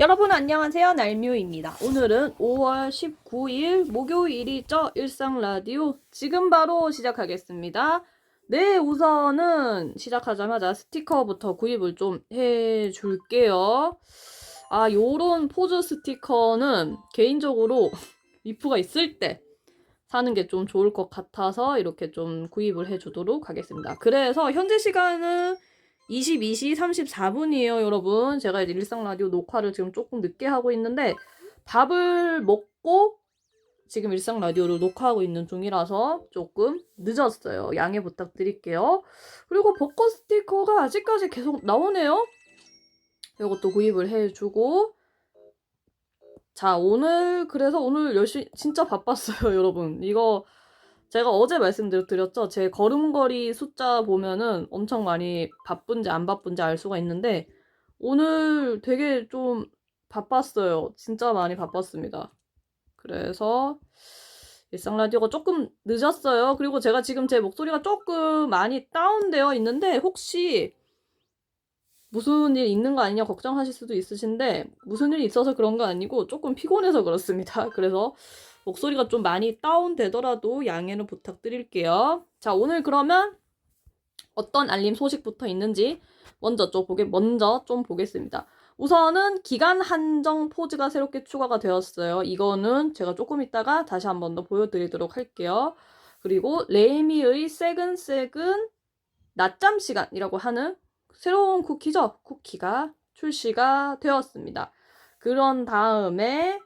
여러분 안녕하세요. 날뮤입니다. 오늘은 5월 19일 목요일이죠? 일상 라디오. 지금 바로 시작하겠습니다. 네 우선은 시작하자마자 스티커부터 구입을 좀 해줄게요. 아 요런 포즈 스티커는 개인적으로 리프가 있을 때 사는 게 좀 좋을 것 같아서 이렇게 좀 구입을 해주도록 하겠습니다. 그래서 현재 시간은 22시 34분이에요, 여러분. 제가 일상 라디오 녹화를 지금 조금 늦게 하고 있는데 밥을 먹고 지금 일상 라디오를 녹화하고 있는 중이라서 조금 늦었어요. 양해 부탁드릴게요. 그리고 벚꽃 스티커가 아직까지 계속 나오네요. 이것도 구입을 해주고 자, 오늘, 그래서 오늘 열심히, 진짜 바빴어요, 여러분. 이거, 제가 어제 말씀드렸죠? 제 걸음걸이 숫자 보면은 엄청 많이 바쁜지 안 바쁜지 알 수가 있는데, 오늘 되게 좀 바빴어요. 진짜 많이 바빴습니다. 그래서, 일상 라디오가 조금 늦었어요. 그리고 제가 지금 제 목소리가 조금 많이 다운되어 있는데, 혹시, 무슨 일 있는 거 아니냐 걱정하실 수도 있으신데 무슨 일이 있어서 그런 거 아니고 조금 피곤해서 그렇습니다. 그래서 목소리가 좀 많이 다운되더라도 양해는 부탁드릴게요. 자, 오늘 그러면 어떤 알림 소식부터 있는지 먼저 좀 보게 먼저 좀 보겠습니다. 우선은 기간 한정 포즈가 새롭게 추가가 되었어요. 이거는 제가 조금 있다가 다시 한 번 더 보여드리도록 할게요. 그리고 레이미의 세근세근 낮잠 시간이라고 하는 새로운 쿠키죠. 쿠키가 출시가 되었습니다. 그런 다음에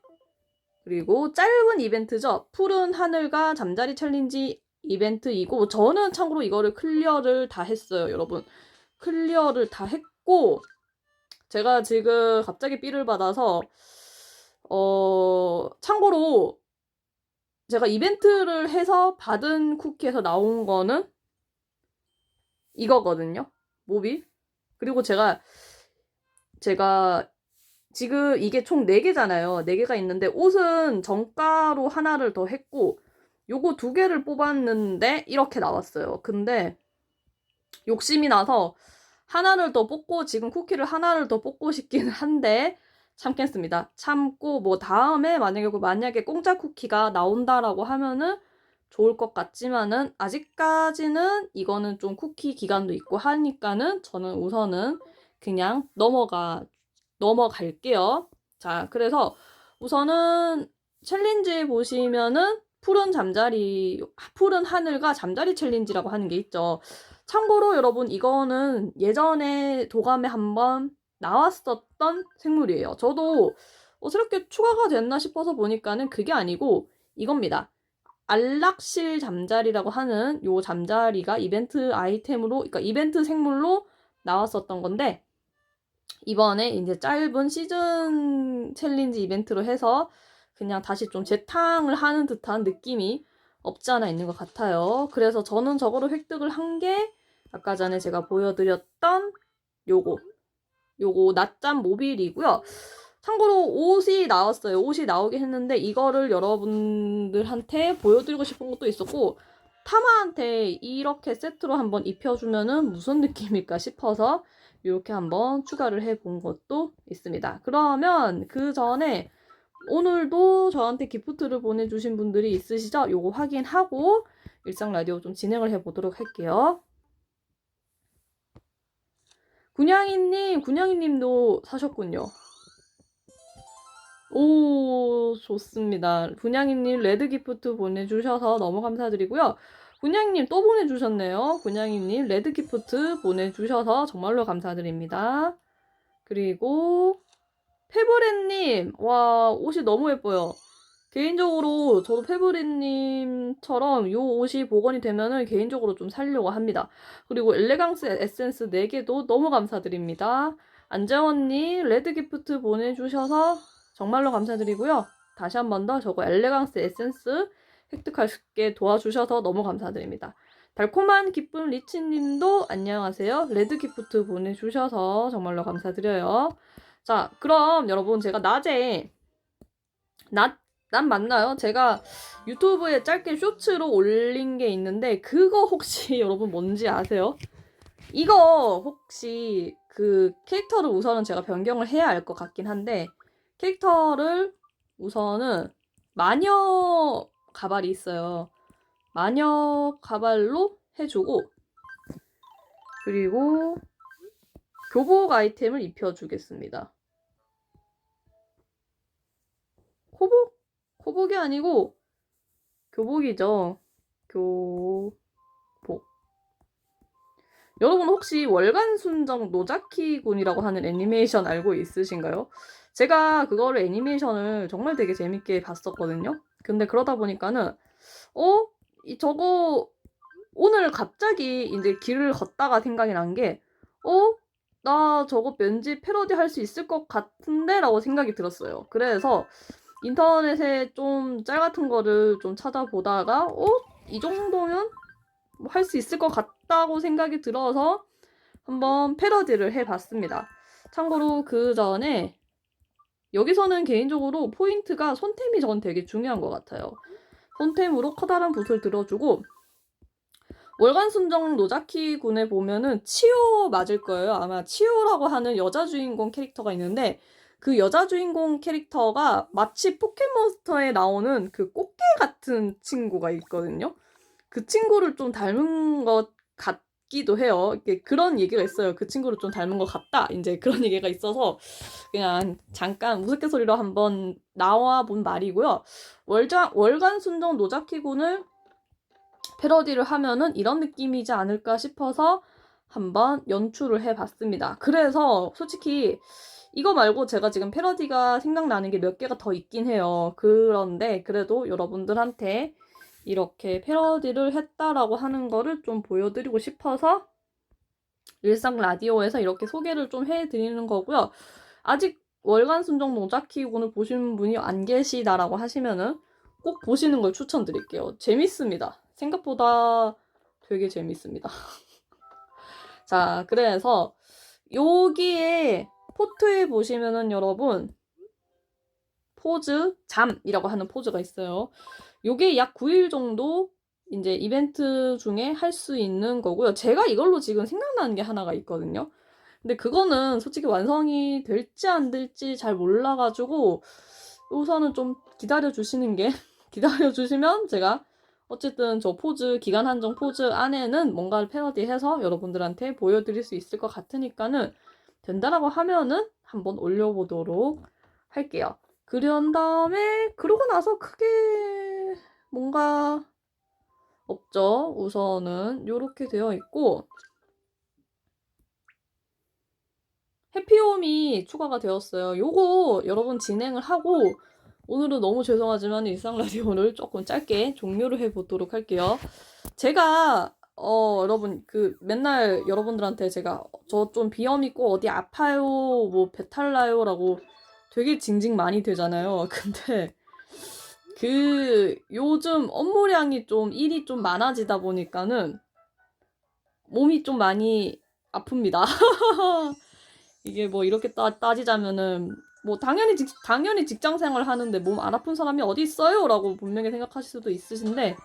그리고 짧은 이벤트죠. 푸른 하늘과 잠자리 챌린지 이벤트이고 저는 참고로 이거를 클리어를 다 했어요, 여러분. 클리어를 다 했고 제가 지금 갑자기 삐를 받아서 어 참고로 제가 이벤트를 해서 받은 쿠키에서 나온 거는 이거거든요. 모비. 그리고 제가 제가 지금 이게 총 4개잖아요. 4개가 있는데 옷은 정가로 하나를 더 했고 요거 두 개를 뽑았는데 이렇게 나왔어요. 근데 욕심이 나서 하나를 더 뽑고 지금 쿠키를 하나를 더 뽑고 싶기는 한데 참겠습니다. 참고 뭐 다음에 만약에 만약에 공짜 쿠키가 나온다라고 하면은 좋을 것 같지만은 아직까지는 이거는 좀 쿠키 기간도 있고 하니까는 저는 우선은 그냥 넘어가 넘어갈게요. 자, 그래서 우선은 챌린지 보시면은 푸른 잠자리 푸른 하늘과 잠자리 챌린지라고 하는 게 있죠. 참고로 여러분 이거는 예전에 도감에 한번 나왔었던 생물이에요. 저도 어, 새롭게 추가가 됐나 싶어서 보니까는 그게 아니고 이겁니다. 안락실 잠자리라고 하는 요 잠자리가 이벤트 아이템으로, 그러니까 이벤트 생물로 나왔었던 건데, 이번에 이제 짧은 시즌 챌린지 이벤트로 해서 그냥 다시 좀 재탕을 하는 듯한 느낌이 없지 않아 있는 것 같아요. 그래서 저는 저거를 획득을 한 게 아까 전에 제가 보여드렸던 요거, 요거 낮잠 모빌이고요. 참고로 옷이 나왔어요. 옷이 나오긴 했는데 이거를 여러분들한테 보여드리고 싶은 것도 있었고 타마한테 이렇게 세트로 한번 입혀주면은 무슨 느낌일까 싶어서 이렇게 한번 추가를 해본 것도 있습니다. 그러면 그 전에 오늘도 저한테 기프트를 보내주신 분들이 있으시죠? 요거 확인하고 일상 라디오 좀 진행을 해보도록 할게요. 군양이님, 군양이님도 사셨군요. 오, 좋습니다. 분양이님 레드 기프트 보내주셔서 너무 감사드리고요. 분양이님 또 보내주셨네요. 분양이님 레드 기프트 보내주셔서 정말로 감사드립니다. 그리고 페브레님, 와, 옷이 너무 예뻐요. 개인적으로 저도 페브레님처럼 이 옷이 복원이 되면은 개인적으로 좀 살려고 합니다. 그리고 엘레강스 에센스 4개도 너무 감사드립니다. 안재원님 레드 기프트 보내주셔서 정말로 감사드리고요. 다시 한 번 더 저거 엘레강스 에센스 획득하게 도와주셔서 너무 감사드립니다. 달콤한 기쁜 리치님도 안녕하세요. 레드 기프트 보내주셔서 정말로 감사드려요. 자, 그럼 여러분 제가 낮에 낮, 낮 맞나요? 제가 유튜브에 짧게 쇼츠로 올린 게 있는데 그거 혹시 여러분 뭔지 아세요? 이거 혹시 그 캐릭터를 우선은 제가 변경을 해야 할 것 같긴 한데 캐릭터를 우선은 마녀 가발이 있어요. 마녀 가발로 해주고 그리고 교복 아이템을 입혀주겠습니다. 코복? 코복이 아니고 교복이죠. 교복. 여러분 혹시 월간 순정 노자키 군이라고 하는 애니메이션 알고 있으신가요? 제가 그거를 애니메이션을 정말 되게 재밌게 봤었거든요. 근데 그러다 보니까는 어? 이 저거 오늘 갑자기 이제 길을 걷다가 생각이 난 게 어? 나 저거 왠지 패러디 할 수 있을 것 같은데? 라고 생각이 들었어요. 그래서 인터넷에 좀 짤 같은 거를 좀 찾아보다가 어? 이 정도면 뭐 할수 있을 것 같다고 생각이 들어서 한번 패러디를 해봤습니다. 참고로 그 전에 여기서는 개인적으로 포인트가 손템이 전 되게 중요한 것 같아요. 손템으로 커다란 붓을 들어주고 월간 순정 노자키 군에 보면은 치오 맞을 거예요. 아마 치오라고 하는 여자 주인공 캐릭터가 있는데 그 여자 주인공 캐릭터가 마치 포켓몬스터에 나오는 그 꽃게 같은 친구가 있거든요. 그 친구를 좀 닮은 것 같 기도 해요. 이게 그런 얘기가 있어요. 그 친구를 좀 닮은 것 같다. 이제 그런 얘기가 있어서 그냥 잠깐 우스갯소리로 한번 나와 본 말이고요. 월자, 월간 순정 노자키군을 패러디를 하면은 이런 느낌이지 않을까 싶어서 한번 연출을 해 봤습니다. 그래서 솔직히 이거 말고 제가 지금 패러디가 생각나는 게 몇 개가 더 있긴 해요. 그런데 그래도 여러분들한테 이렇게 패러디를 했다라고 하는 거를 좀 보여드리고 싶어서 일상 라디오에서 이렇게 소개를 좀 해드리는 거고요. 아직 월간 순정 노자키 군을 보신 분이 안 계시다라고 하시면은 꼭 보시는 걸 추천드릴게요. 재밌습니다. 생각보다 되게 재밌습니다. 자, 그래서 여기에 포트에 보시면은 여러분 포즈 잠이라고 하는 포즈가 있어요. 요게 약 9일 정도 이제 이벤트 중에 할 수 있는 거고요. 제가 이걸로 지금 생각나는 게 하나가 있거든요. 근데 그거는 솔직히 완성이 될지 안 될지 잘 몰라가지고 우선은 좀 기다려 주시는 게 기다려 주시면 제가 어쨌든 저 포즈 기간 한정 포즈 안에는 뭔가를 패러디해서 여러분들한테 보여드릴 수 있을 것 같으니까는 된다라고 하면은 한번 올려보도록 할게요. 그런 다음에 그러고 나서 크게 뭔가 없죠. 우선은 이렇게 되어 있고 해피홈이 추가가 되었어요. 요거 여러분 진행을 하고 오늘은 너무 죄송하지만 일상 라디오를 조금 짧게 종료를 해보도록 할게요. 제가 어 여러분 그 맨날 여러분들한테 제가 저 좀 비염 있고 어디 아파요 뭐 배탈 나요라고 되게 징징 많이 되잖아요. 근데 그 요즘 업무량이 좀 일이 좀 많아지다 보니까는 몸이 좀 많이 아픕니다. 이게 뭐 이렇게 따, 따지자면은 뭐 당연히 직, 당연히 직장 생활 하는데 몸 안 아픈 사람이 어디 있어요?라고 분명히 생각하실 수도 있으신데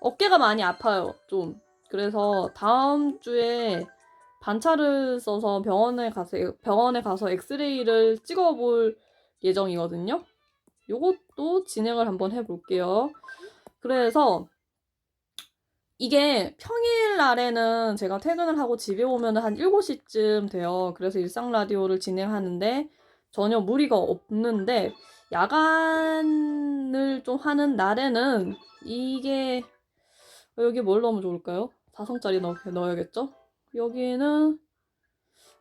어깨가 많이 아파요. 좀 그래서 다음 주에 반차를 써서 병원에 가서 병원에 가서 엑스레이를 찍어 볼 예정이거든요. 요것도 진행을 한번 해볼게요. 그래서 이게 평일 날에는 제가 퇴근을 하고 집에 오면 한 7시쯤 돼요. 그래서 일상 라디오를 진행하는데 전혀 무리가 없는데 야간을 좀 하는 날에는 이게 여기 뭘 넣으면 좋을까요? 4성짜리 넣, 넣어야겠죠? 여기는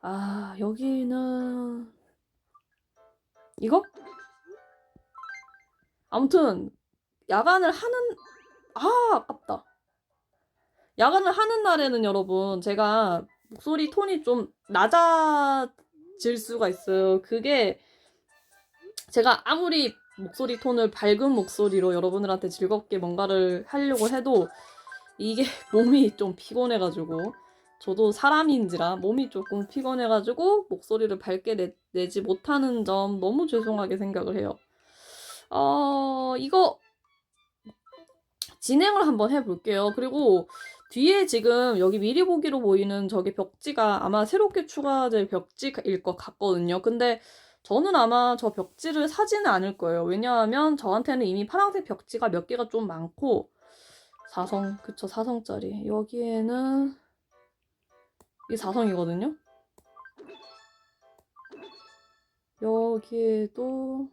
아 여기는 이거? 아무튼 야간을 하는 아 아깝다. 야간을 하는 날에는 여러분 제가 목소리 톤이 좀 낮아질 수가 있어요. 그게 제가 아무리 목소리 톤을 밝은 목소리로 여러분들한테 즐겁게 뭔가를 하려고 해도 이게 몸이 좀 피곤해가지고 저도 사람인지라 몸이 조금 피곤해가지고 목소리를 밝게 내, 내지 못하는 점 너무 죄송하게 생각을 해요. 어, 이거 진행을 한번 해볼게요. 그리고 뒤에 지금 여기 미리 보기로 보이는 저게 벽지가 아마 새롭게 추가될 벽지일 것 같거든요. 근데 저는 아마 저 벽지를 사지는 않을 거예요. 왜냐하면 저한테는 이미 파란색 벽지가 몇 개가 좀 많고 사성 그쵸 사성짜리 여기에는 이게 사성이거든요. 여기에도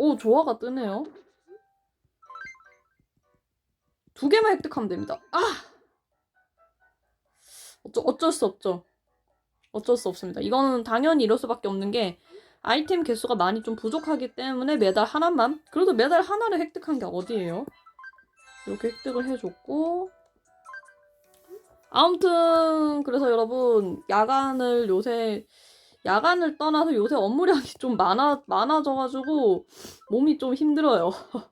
오 조화가 뜨네요. 두 개만 획득하면 됩니다. 아 어쩌, 어쩔 수 없죠. 어쩔 수 없습니다. 이거는 당연히 이럴 수밖에 없는 게 아이템 개수가 많이 좀 부족하기 때문에 메달 하나만 그래도 메달 하나를 획득한 게 어디예요? 이렇게 획득을 해줬고 아무튼 그래서 여러분 야간을 요새 야간을 떠나서 요새 업무량이 좀 많아 많아져가지고 몸이 좀 힘들어요.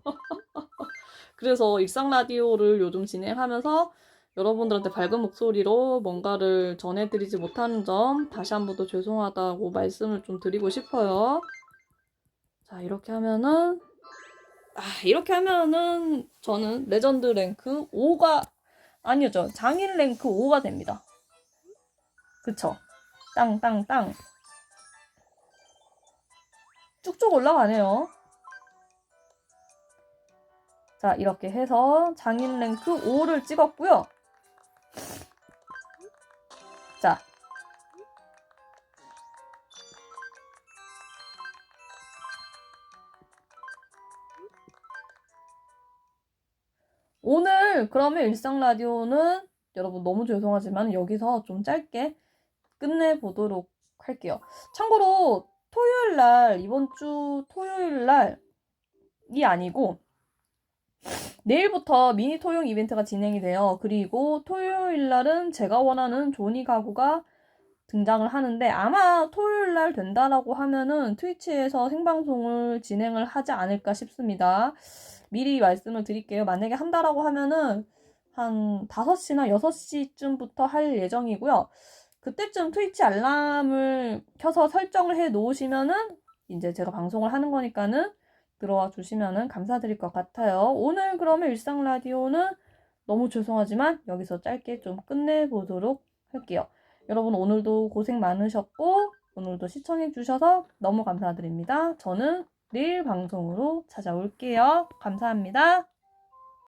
그래서 일상 라디오를 요즘 진행하면서 여러분들한테 밝은 목소리로 뭔가를 전해드리지 못하는 점 다시 한 번 더 죄송하다고 말씀을 좀 드리고 싶어요. 자 이렇게 하면은 아 이렇게 하면은 저는 레전드 랭크 5가 아니죠 장인 랭크 5가 됩니다. 그쵸? 땅 땅 땅 쭉쭉 올라가네요. 자, 이렇게 해서 장인 랭크 5를 찍었고요. 자. 오늘 그러면 일상 라디오는 여러분 너무 죄송하지만 여기서 좀 짧게 끝내보도록 할게요. 참고로 토요일 날, 이번 주 토요일 날이 아니고 내일부터 미니 토용 이벤트가 진행이 돼요. 그리고 토요일 날은 제가 원하는 조니 가구가 등장을 하는데 아마 토요일 날 된다라고 하면은 트위치에서 생방송을 진행을 하지 않을까 싶습니다. 미리 말씀을 드릴게요. 만약에 한다라고 하면은 한 5시나 6시쯤부터 할 예정이고요. 그때쯤 트위치 알람을 켜서 설정을 해 놓으시면은 이제 제가 방송을 하는 거니까는 들어와 주시면은 감사드릴 것 같아요. 오늘 그러면 일상 라디오는 너무 죄송하지만 여기서 짧게 좀 끝내보도록 할게요. 여러분 오늘도 고생 많으셨고 오늘도 시청해 주셔서 너무 감사드립니다. 저는 내일 방송으로 찾아올게요. 감사합니다.